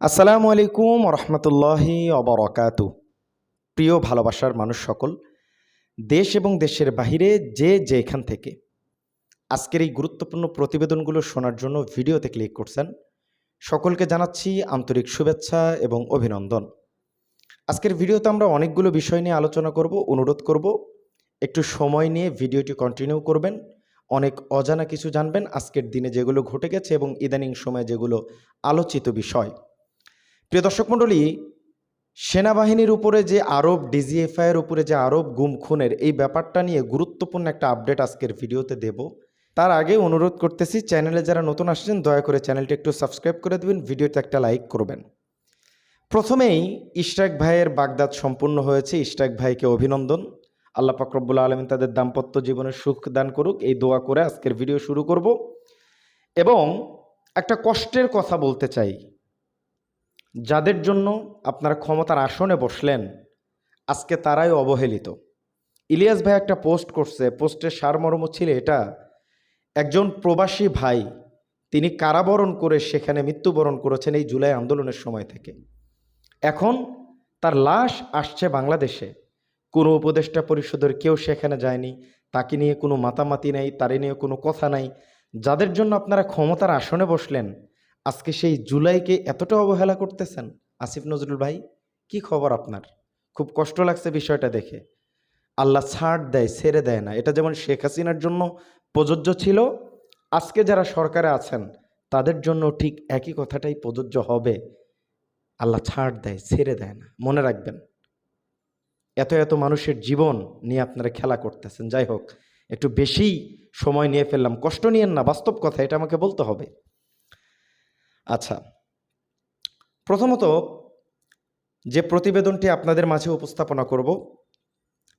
আসসালামু আলাইকুম রহমতুল্লাহি অবরকাতু প্রিয় ভালোবাসার মানুষ সকল, দেশ এবং দেশের বাহিরে যে যেখান থেকে আজকের এই গুরুত্বপূর্ণ প্রতিবেদনগুলো শোনার জন্য ভিডিওতে ক্লিক করছেন, সকলকে জানাচ্ছি আন্তরিক শুভেচ্ছা এবং অভিনন্দন। আজকের ভিডিওতে আমরা অনেকগুলো বিষয় নিয়ে আলোচনা করব, অনুরোধ করব। একটু সময় নিয়ে ভিডিওটি কন্টিনিউ করবেন, অনেক অজানা কিছু জানবেন, আজকের দিনে যেগুলো ঘটে গেছে এবং ইদানিং সময়ে যেগুলো আলোচিত বিষয়। প্রিয় দর্শক মণ্ডলী, সেনাবাহিনীর উপরে যে আরব ডিজিএফআইয়ের উপরে যে আরব গুম, খুনের, এই ব্যাপারটা নিয়ে গুরুত্বপূর্ণ একটা আপডেট আজকের ভিডিওতে দেব। তার আগে অনুরোধ করতেছি, চ্যানেলে যারা নতুন আসছেন, দয়া করে চ্যানেলটি একটু সাবস্ক্রাইব করে দেবেন, ভিডিওতে একটা লাইক করবেন। প্রথমেই, ইশরাক ভাইয়ের বাগদাদ সম্পূর্ণ হয়েছে। ইশরাক ভাইকে অভিনন্দন। আল্লাহ পাকরবুল্লা আলমিন তাদের দাম্পত্য জীবনে সুখ দান করুক। এই দোয়া করে আজকের ভিডিও শুরু করব। এবং একটা কষ্টের কথা বলতে চাই। যাদের জন্য আপনারা ক্ষমতার আসনে বসলেন, আজকে তারাই অবহেলিত। ইলিয়াস ভাই একটা পোস্ট করছে, পোস্টের সারমর্ম ছিল এটা, একজন প্রবাসী ভাই, তিনি কারাবরণ করে সেখানে মৃত্যুবরণ করেছেন এই জুলাই আন্দোলনের সময় থেকে। এখন তার লাশ আসছে বাংলাদেশে। কোনো উপদেষ্টা পরিষদের কেউ সেখানে যায়নি, তাকে নিয়ে কোনো মাতামাতি নেই, তারে নিয়ে কোনো কথা নাই। যাদের জন্য আপনারা ক্ষমতার আসনে বসলেন আজকে সেই জুলাইকে এতটা অবহেলা করতেছেন? আসিফ নজরুল ভাই, কি খবর আপনার? খুব কষ্ট লাগছে বিষয়টা দেখে। আল্লাহ ছাড় দেয়, ছেড়ে দেয় না। এটা যেমন শেখ হাসিনার জন্য প্রযোজ্য ছিল, আজকে যারা সরকারে আছেন, তাদের জন্য ঠিক একই কথাটাই প্রযোজ্য হবে। আল্লাহ ছাড় দেয়, ছেড়ে দেয় না। মনে রাখবেন, এত এত মানুষের জীবন নিয়ে আপনারা খেলা করতেছেন। যাই হোক, একটু বেশি সময় নিয়ে ফেললাম। কষ্ট নিয়েন না, বাস্তব কথা, এটা আমাকে বলতে হবে। আচ্ছা। প্রথমত, যে প্রতিবেদনটি আপনাদের মাঝে উপস্থাপনা করব,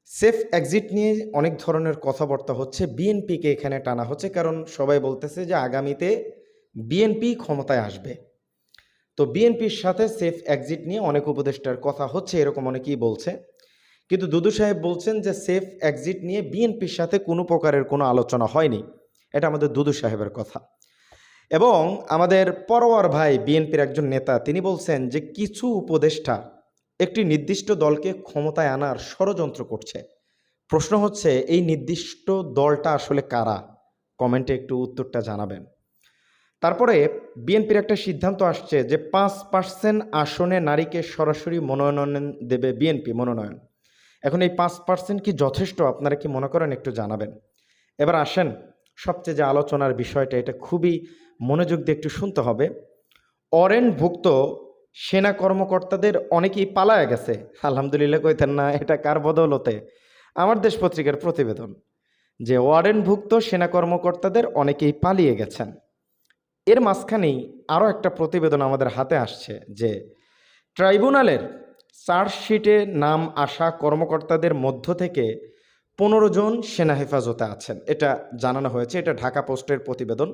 সেফ এক্সিট নিয়ে অনেক ধরনের কথাবার্তা হচ্ছে, বিএনপিকে এখানে টানা হচ্ছে, কারণ সবাই বলতেছে যে আগামীতে বিএনপি ক্ষমতায় আসবে। তো বিএনপির সাথে সেফ এক্সিট নিয়ে অনেক উপদেষ্টার কথা হচ্ছে, এরকম অনেকেই বলছে। কিন্তু দুদু সাহেব বলছেন যে সেফ এক্সিট নিয়ে বিএনপির সাথে কোনো প্রকারের কোনো আলোচনা হয়নি। এটা আমাদের দুদু সাহেবের কথা। এবং আমাদের পরোয়ার ভাই বিএনপির একজন নেতা, তিনি বলছেন যে কিছু উপদেষ্টা একটি নির্দিষ্ট দলকে ক্ষমতায় আনার ষড়যন্ত্র করছে। প্রশ্ন হচ্ছে, এই নির্দিষ্ট দলটা আসলে কারা? কমেন্টে একটু উত্তরটা জানাবেন। তারপরে বিএনপির একটা সিদ্ধান্ত আসছে যে পাঁচ পার্সেন্ট আসনে নারীকে সরাসরি মনোনয়ন দেবে বিএনপি, মনোনয়ন। এখন এই পাঁচ পার্সেন্ট কি যথেষ্ট? আপনারা কি মনে করেন? একটু জানাবেন। এবার আসেন সবচেয়ে যে আলোচনার বিষয়টা, এটা খুবই মনোযোগ দিয়ে একটু শুনতে হবে। অরেনভুক্ত সেনা কর্মকর্তাদের অনেকেই পালায় গেছে। আলহামদুলিল্লাহ কইতেন না, এটা কার বদৌলতে? আমার দেশ পত্রিকার প্রতিবেদন, যে ওয়ারেনভুক্ত সেনা কর্মকর্তাদের অনেকেই পালিয়ে গেছেন। এর মাঝখানেই আরও একটা প্রতিবেদন আমাদের হাতে আসছে, যে ট্রাইব্যুনালের চার্জশিটে নাম আসা কর্মকর্তাদের মধ্য থেকে পনেরো জন সেনা হেফাজতে আছেন। এটা জানানো হয়েছে। এটা ঢাকা পোস্টের প্রতিবেদন।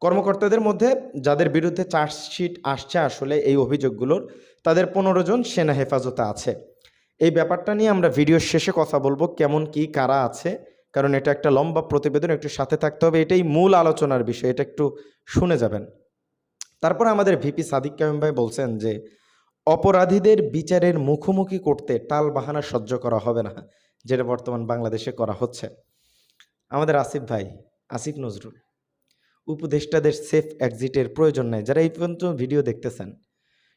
কর্মকর্তাদের মধ্যে যাদের বিরুদ্ধে চার্জশিট আসছে আসলে এই অভিযোগগুলোর, তাদের পনেরো জন সেনা হেফাজতে আছে। এই ব্যাপারটা নিয়ে আমরা ভিডিওর শেষে কথা বলব, কেমন কি, কারা আছে, কারণ এটা একটা লম্বা প্রতিবেদন, একটু সাথে থাকতে হবে। এটাই মূল আলোচনার বিষয়, এটা একটু শুনে যাবেন। তারপরে আমাদের ভিপি সাদিক কামিম ভাই বলছেন যে, অপরাধীদের বিচারের মুখোমুখি করতে টাল বাহানা সহ্য করা হবে না। যেটা বর্তমান বাংলাদেশে করা হচ্ছে। আমাদের আসিফ ভাই, আসিফ নজরুল, উপদেষ্টাদের সেফ এক্সিটের প্রয়োজন নেই। যারা এই পর্যন্ত ভিডিও দেখতেছেন,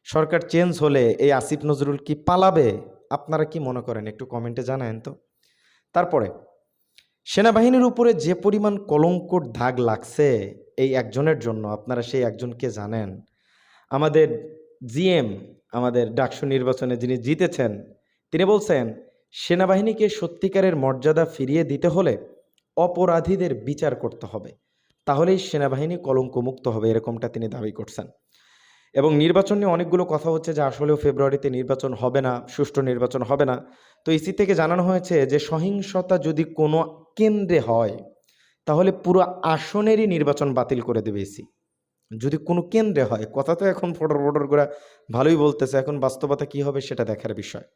সরকার চেঞ্জ হলে এই আসিফ নজরুল কি পালাবে? আপনারা কি মনে করেন? একটু কমেন্টে জানায়েন তো। তারপরে, সেনাবাহিনীর উপরে যে পরিমাণ কলঙ্কর দাগ লাগছে এই একজনের জন্য, আপনারা সেই একজনকে জানেন। আমাদের জিএম আমাদের ডাকসু নির্বাচনে যিনি জিতেছেন, তিনি বলছেন সেনাবাহিনীকে সত্যিকারের মর্যাদা ফিরিয়ে দিতে হলে অপরাধীদের বিচার করতে হবে। তাহলেই সেনাবাহিনী কলঙ্কমুক্ত হবে, এরকমটা তিনি দাবি করছেন। এবং নির্বাচন নিয়ে অনেকগুলো কথা হচ্ছে যে আসলেও ফেব্রুয়ারিতে নির্বাচন হবে না, সুষ্ঠু নির্বাচন হবে না। তো ইসি থেকে জানানো হয়েছে যে সহিংসতা যদি কোনো কেন্দ্রে হয়, তাহলে পুরো আসনেরই নির্বাচন বাতিল করে দেবে ইসি। যদি কোনো কেন্দ্রে হয়, কথা তো এখন ফটোর ফটোর করে ভালোই বলতেছে, এখন বাস্তবতা কি হবে সেটা দেখার বিষয়।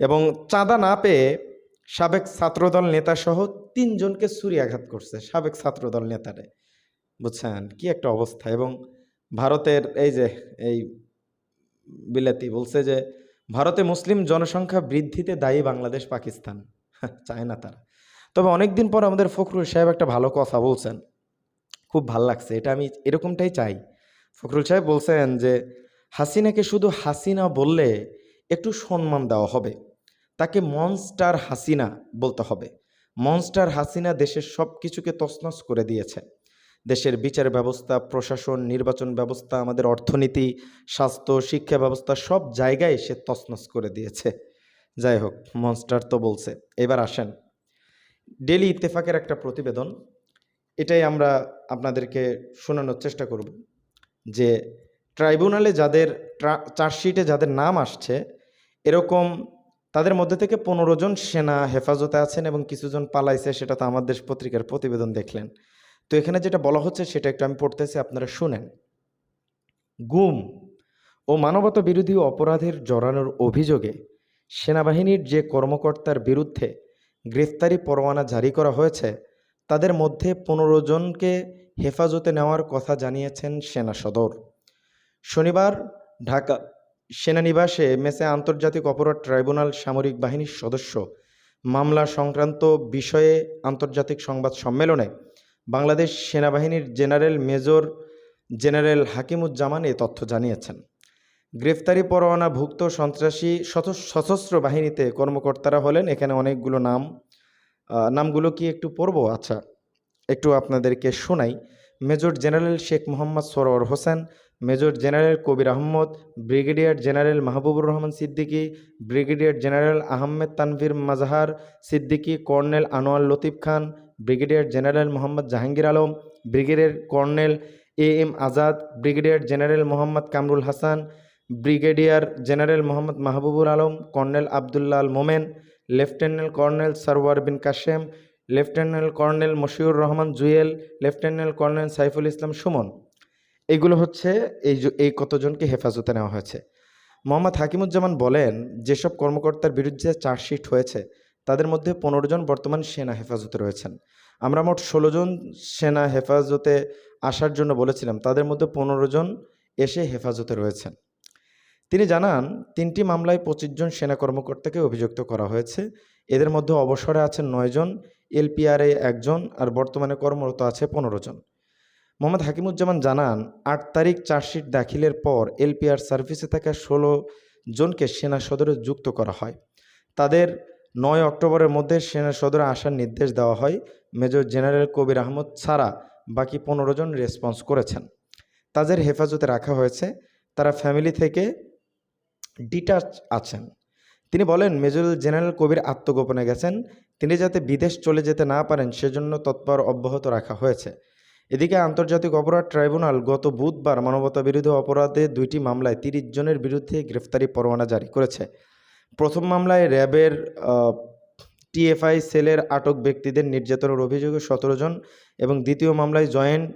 এবং চাঁদা না পেয়ে সাবেক ছাত্রদল নেতাসহ তিনজনকে ছুরি আঘাত করছে, সাবেক ছাত্রদল নেতারে। বুঝছেন? কি একটা অবস্থা। এবং ভারতের এই যে, এই বিলাতি বলছে যে, ভারতে মুসলিম জনসংখ্যা বৃদ্ধিতে দায়ী বাংলাদেশ, পাকিস্তান। চায় না তারা। তবে অনেক দিন পর আমাদের ফখরুল সাহেব একটা ভালো কথা বলছেন। খুব ভালো লাগছে। এটা আমি এরকমটাই চাই। ফখরুল সাহেব বলছেন যে, হাসিনাকে শুধু হাসিনা বললে একটু সম্মান দেওয়া হবে। তাকে মনস্টার হাসিনা বলতে হবে। মনস্টার হাসিনা দেশের সব কিছুকে তছনছ করে দিয়েছে। দেশের বিচার ব্যবস্থা, প্রশাসন, নির্বাচন ব্যবস্থা, আমাদের অর্থনীতি, স্বাস্থ্য, শিক্ষা ব্যবস্থা সব জায়গায় সে তছনছ করে দিয়েছে। যাই হোক, মনস্টার তো বলছে। এবার আসেন। ডেলি ইত্তেফাকের একটা প্রতিবেদন। এটাই আমরা আপনাদেরকে শোনানোর চেষ্টা করব যে ট্রাইব্যুনালে যাদের চার্জশিটে যাদের নাম আসছে, এরকম তাদের মধ্যে থেকে পনেরো জন সেনা হেফাজতে আছেন এবং কিছুজন পালাইছে, সেটা তো আমার দেশ পত্রিকার প্রতিবেদন দেখলেন। তো এখানে যেটা বলা হচ্ছে, সেটা একটু আমি পড়তেছি, আপনারা শুনেন। গুম ও মানবতা বিরোধী অপরাধের জড়ানোর অভিযোগে সেনাবাহিনীর যে কর্মকর্তার বিরুদ্ধে গ্রেফতারি পরোয়ানা জারি করা হয়েছে, তাদের মধ্যে পনেরো জনকে হেফাজতে নেওয়ার কথা জানিয়েছেন সেনা সদর। শনিবার ঢাকা সেনানিবাসে মেসে আন্তর্জাতিক অপরাধ ট্রাইব্যুনাল সামরিক বাহিনীর সদস্য মামলা সংক্রান্ত বিষয়ে আন্তর্জাতিক সংবাদ সম্মেলনে বাংলাদেশ সেনাবাহিনীর জেনারেল মেজর জেনারেল হাকিমুজ্জামান এ তথ্য জানিয়েছেন। গ্রেফতারি পরোয়ানাভুক্ত সন্ত্রাসী সশস্ত্র বাহিনীতে কর্মকর্তারা হলেন। এখানে অনেকগুলো নাম নামগুলো কি একটু পড়ব? আচ্ছা একটু আপনাদেরকে শোনাই। Major general Sheikh Mohammad Sarwar Hossain major general Kabir Ahmed brigadier general Mahbubur Rahman Siddiqui, brigadier general Ahmed Tanvir Mazhar Siddiqui, colonel Anwar Latif Khan, brigadier general Mohammad Jahangir Alam brigadier colonel A M Azad, brigadier general Mohammad Kamrul Hasan, brigadier general Mohammad Mahbubur Alam, colonel Abdullah Al Momen, lieutenant colonel Sarwar Bin Kashem, lieutenant colonel Moshiur Rahman Jewel, lieutenant colonel Saiful Islam Sumon. এগুলো হচ্ছে এই এই কতজনকে হেফাজতে নেওয়া হয়েছে। মোহাম্মদ হাকিমুজ্জামান বলেন, যেসব কর্মকর্তার বিরুদ্ধে চার্জশিট হয়েছে, তাদের মধ্যে পনেরো জন বর্তমান সেনা হেফাজতে রয়েছেন। আমরা মোট ষোলো জন সেনা হেফাজতে আসার জন্য বলেছিলাম, তাদের মধ্যে পনেরো জন এসে হেফাজতে রয়েছেন। তিনি জানান, তিনটি মামলায় পঁচিশ জন সেনা কর্মকর্তাকে অভিযুক্ত করা হয়েছে। এদের মধ্যে অবসরে আছেন নয় জন এলপিআরএ একজন, আর বর্তমানে কর্মরত আছে পনেরো জন। মোহাম্মদ হাকিমুজ্জামান জানান, আট তারিখ চার্জশিট দাখিলের পর এলপিআর সার্ভিসে থাকা ষোলো জনকে সেনা সদরে যুক্ত করা হয়। তাদের নয় অক্টোবরের মধ্যে সেনা সদরে আসার নির্দেশ দেওয়া হয়। মেজর জেনারেল কবির আহমদ ছাড়া বাকি পনেরো জন রেসপন্স করেছেন। তাদের হেফাজতে রাখা হয়েছে, তারা ফ্যামিলি থেকে ডিটাচ আছেন। তিনি বলেন, মেজর জেনারেল কবির আত্মগোপনে গেছেন। তিনি যাতে বিদেশ চলে যেতে না পারেন, সেজন্য তৎপর অব্যাহত রাখা হয়েছে। এদিকে আন্তর্জাতিক অপরাধ ট্রাইব্যুনাল গত বুধবার মানবতা বিরোধী অপরাধে দুইটি মামলায় তিরিশ জনের বিরুদ্ধে গ্রেফতারি পরোয়ানা জারি করেছে। প্রথম মামলায় র্যাবের টিএফআই সেলের আটক ব্যক্তিদের নির্যাতনের অভিযোগে সতেরো জন এবং দ্বিতীয় মামলায় জয়েন্ট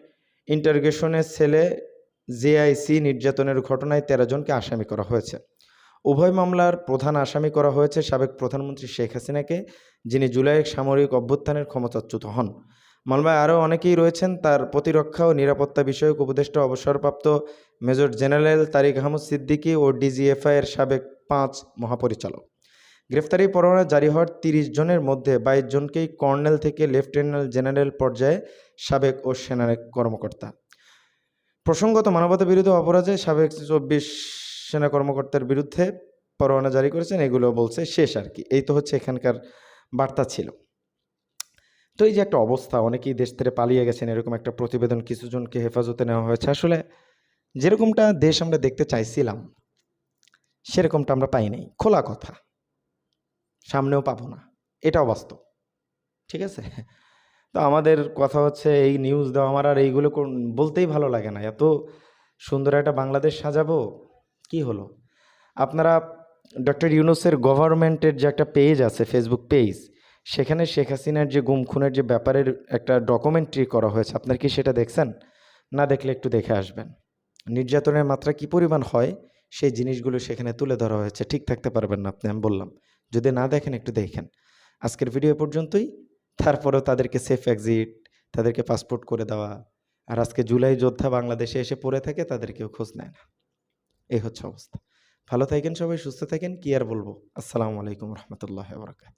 ইন্টারগেশনের সেলে জেআইসি নির্যাতনের ঘটনায় তেরো জনকে আসামি করা হয়েছে। উভয় মামলার প্রধান আসামি করা হয়েছে সাবেক প্রধানমন্ত্রী শেখ হাসিনাকে, যিনি জুলাইয়ের সামরিক অভ্যুত্থানের ক্ষমতাচ্যুত হন। মামলায় আরও অনেকেই রয়েছেন। তার প্রতিরক্ষা ও নিরাপত্তা বিষয়ক উপদেষ্টা অবসরপ্রাপ্ত মেজর জেনারেল তারিক আহমদ সিদ্দিকী ও ডিজিএফআই এর সাবেক পাঁচ মহাপরিচালক। গ্রেফতারি পরোয়ানা জারি হওয়ার তিরিশ জনের মধ্যে বাইশ জনকেই কর্নেল থেকে লেফটেন্যান্ট জেনারেল পর্যায়ে সাবেক ও সেনা কর্মকর্তা। প্রসঙ্গত মানবতা বিরোধী অপরাধে সাবেক চব্বিশ সেনা কর্মকর্তার বিরুদ্ধে পরোয়ানা জারি করেছেন। এগুলো বলছে শেষ আর কি। এই তো হচ্ছে এখানকার বার্তা ছিল। তো এই যে একটা অবস্থা, অনেকেই দেশ থেকে পালিয়ে গেছেন, এরকম একটা প্রতিবেদন কিছু জনকে হেফাজতে নেওয়া হয়েছে। আসলে যেরকমটা দেশ আমরা দেখতে চাইছিলাম, সেরকমটা আমরা পাই নাই খোলা কথা, সামনেও পাবো না, এটাও বাস্তব, ঠিক আছে? তো আমাদের কথা হচ্ছে, এই নিউজ দেওয়া আমার আর এইগুলো বলতেই ভালো লাগে না। এত সুন্দর একটা বাংলাদেশ সাজাবো, কি হলো? আপনারা ডক্টর ইউনুসের গভর্নমেন্টের যে একটা পেজ আছে ফেসবুক পেজ সেখানে শেখ হাসিনার যে গুম খুনের যে ব্যাপারের একটা ডকুমেন্টারি করা হয়েছে, আপনার কি সেটা দেখছেন? না দেখলে একটু দেখে আসবেন। নির্যাতনের মাত্রা কি পরিমাণ হয়, সেই জিনিসগুলো সেখানে তুলে ধরা হয়েছে। ঠিক থাকতে পারবেন না আপনি, আমি বললাম। যদি না দেখেন, একটু দেখেন। আজকের ভিডিও পর্যন্তই। তারপরেও তাদেরকে সেফ এক্সিট তাদেরকে পাসপোর্ট করে দেওয়া, আর আজকে জুলাই যোদ্ধা বাংলাদেশে এসে পড়ে থাকে তাদের কেউ খোঁজ নেয় না। এই হচ্ছে অবস্থা। ভালো থাকেন সবাই, সুস্থ থাকেন, কি আর বলব? আসসালামু আলাইকুম রহমতুল্লাহ বরকাত